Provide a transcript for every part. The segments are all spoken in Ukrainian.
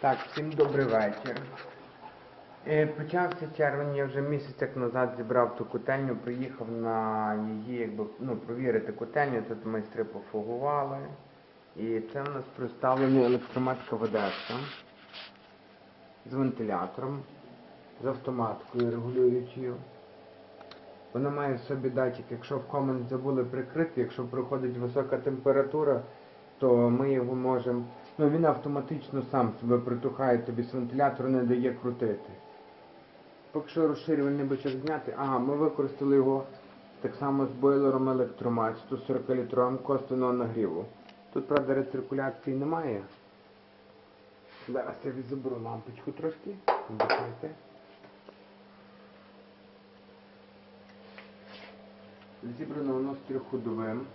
Так, всім добрий вечір. Е, Почався червень, я вже місяць як назад зібрав ту котельню, приїхав на її, якби, ну, провірити котельню, тут майстри пофугували. І це у нас представлена електроматика ведеться з вентилятором, з автоматкою регулюючою. Вона має в собі датчик, якщо в комент забули прикрити, якщо проходить висока температура, то ми його можемо. Ну він автоматично сам себе притухає, тобі з вентилятору не дає крутити. Поки що розширювальний бичок зняти. Ага, ми використали його так само з бойлером електромат 140 літровим косвенного нагріву. Тут, правда, рециркуляції немає. Зараз я відзаберу лампочку трошки. Вдихайте. Зібрано воно з трьохходовим,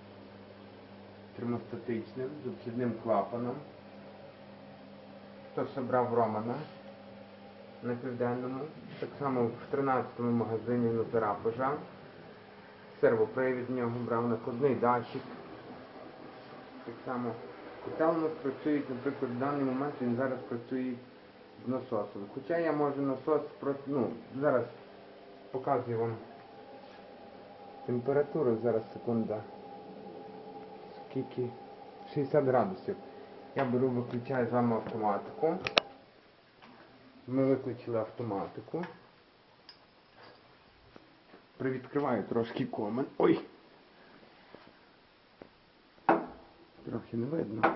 термостатичним, з обхідним клапаном. Хто все Романа на південному. Так само в 13-му магазині на Зарапожа. Сервопривід в нього брав накладний датчик. Так само котел у нас працює, наприклад, в даний момент він зараз працює з насосом. Хоча я можу насос ну, зараз показую вам температуру, зараз секунда. Скільки? 60 градусів. Я беру, виключаю з вами автоматику. Ми виключили автоматику. Привідкриваю трошки комен. Ой! Трохи не видно.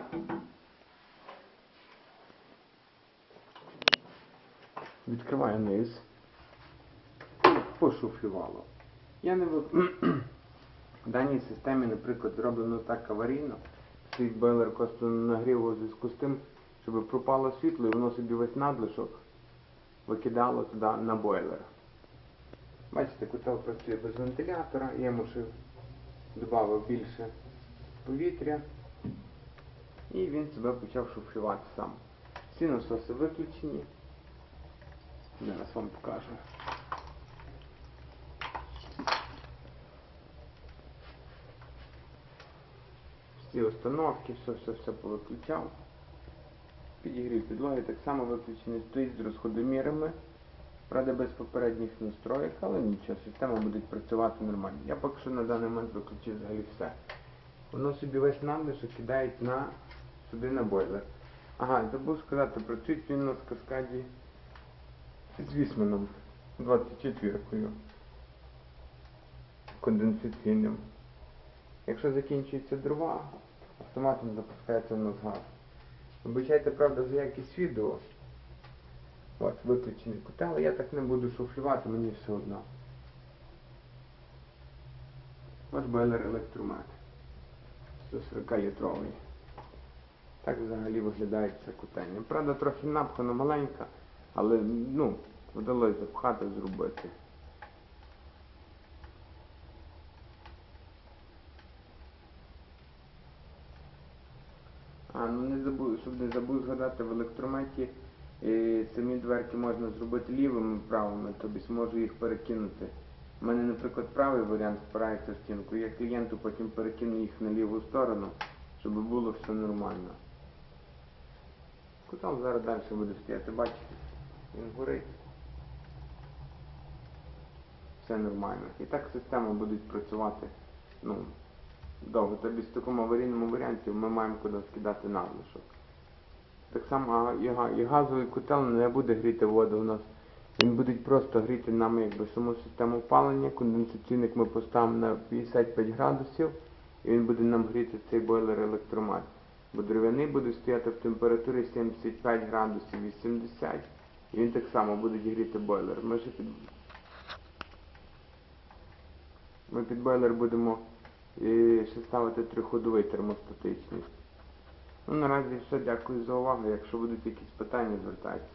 Відкриваю низ. Пошуфлювало. Я не. В даній системі, наприклад, зроблено так аварійно. Стоїть бойлер косвенно нагріву у зв'язку з тим, щоб пропало світло і воно собі весь надлишок викидало туди на бойлер. Бачите, котел працює без вентилятора, я ще додав більше повітря і він себе почав шуфлювати сам. Всі насоси виключені. Зараз вам покажу. Всі установки, все, все, все повиключав. Підігрів підлоги так само виключений стоїть з розходомірами. Правда, без попередніх настроїк, але нічого, система буде працювати нормально. Я поки що на даний момент виключив взагалі все. Воно собі весь надлишок кидають на, сюди на бойлер. Ага, забув сказати, працюють він у каскаді з Вісманом 24-кою конденсаційним. Якщо закінчуються дрова, автоматом запускається у нас. Вибачайте, правда, за якість відео. От, виключений котел, я так не буду шуфлювати, мені все одно. Ось бойлер електромет. 140 літровий. Так взагалі виглядає ця котельня. Правда, трохи напхана маленька, але ну, вдалося запхати, зробити. А, ну не забув, щоб не забув згадати в електрометі е, самі дверки можна зробити лівими і правими, тобі зможу їх перекинути. У мене, наприклад, правий варіант впирається в стінку, я клієнту потім перекину їх на ліву сторону, щоб було все нормально. Кутом зараз далі буде стояти, бачите? Він горить. Все нормально. І так система буде працювати ну, довго. Тобі в такому аварійному варіанті ми маємо куди скидати надлишок. Так само і, га- і газовий котел не буде гріти воду у нас. Він буде просто гріти нам якби саму систему опалення. Конденсаційник ми поставимо на 55 градусів і він буде нам гріти цей бойлер електромат. Бо дерев'яний буде стояти в температурі 75 градусів 80 і він так само буде гріти бойлер. Ми під... Ми під бойлер будемо і ще ставити триходовий термостатичний. Ну наразі все, дякую за увагу. Якщо будуть якісь питання, звертайтеся.